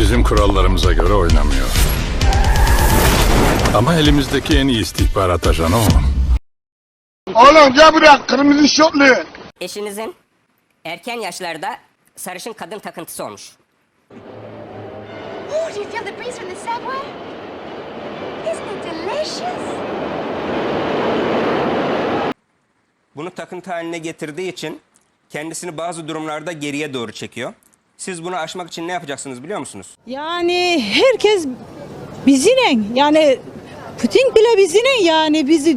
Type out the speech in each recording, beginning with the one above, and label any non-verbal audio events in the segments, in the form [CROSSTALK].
bizim kurallarımıza göre oynamıyor. Ama elimizdeki en iyi istihbarat ajanı o. Oğlum gel buraya kırmızı şortlu. Eşinizin erken yaşlarda sarışın kadın takıntısı olmuş. Ooh, do you feel the breeze from the subway? Isn't it delicious? Bunu takıntı haline getirdiği için kendisini bazı durumlarda geriye doğru çekiyor. Siz bunu aşmak için ne yapacaksınız biliyor musunuz? Yani herkes bizine yani Putin bile bizine yani bizi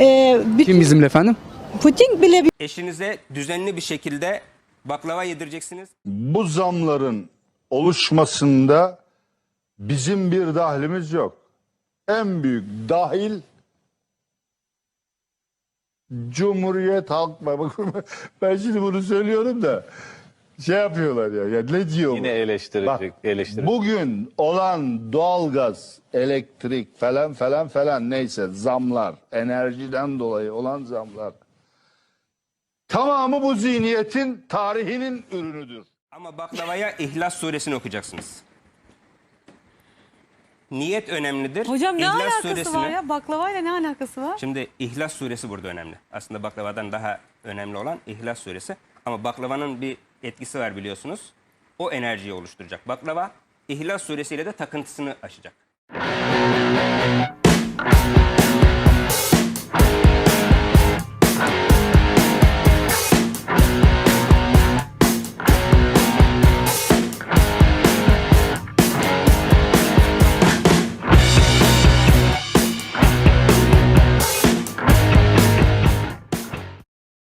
e, bütün- Kim bizimle efendim? Putin bile Eşinize düzenli bir şekilde baklava yedireceksiniz. bu zamların oluşmasında bizim bir dahlimiz yok. En büyük dahil Cumhuriyet Halk [LAUGHS] ben şimdi bunu söylüyorum da şey yapıyorlar ya. ya ne diyor Yine bu? eleştirecek, Bak, eleştirecek. Bugün olan doğalgaz, elektrik falan falan falan neyse zamlar, enerjiden dolayı olan zamlar tamamı bu zihniyetin tarihinin ürünüdür. Ama baklavaya İhlas suresini okuyacaksınız. Niyet önemlidir. Hocam ne İhlas alakası suresini- var ya? Baklavayla ne alakası var? Şimdi İhlas suresi burada önemli. Aslında baklavadan daha önemli olan İhlas suresi. Ama baklavanın bir etkisi var biliyorsunuz. O enerjiyi oluşturacak. Baklava İhlas suresiyle de takıntısını aşacak.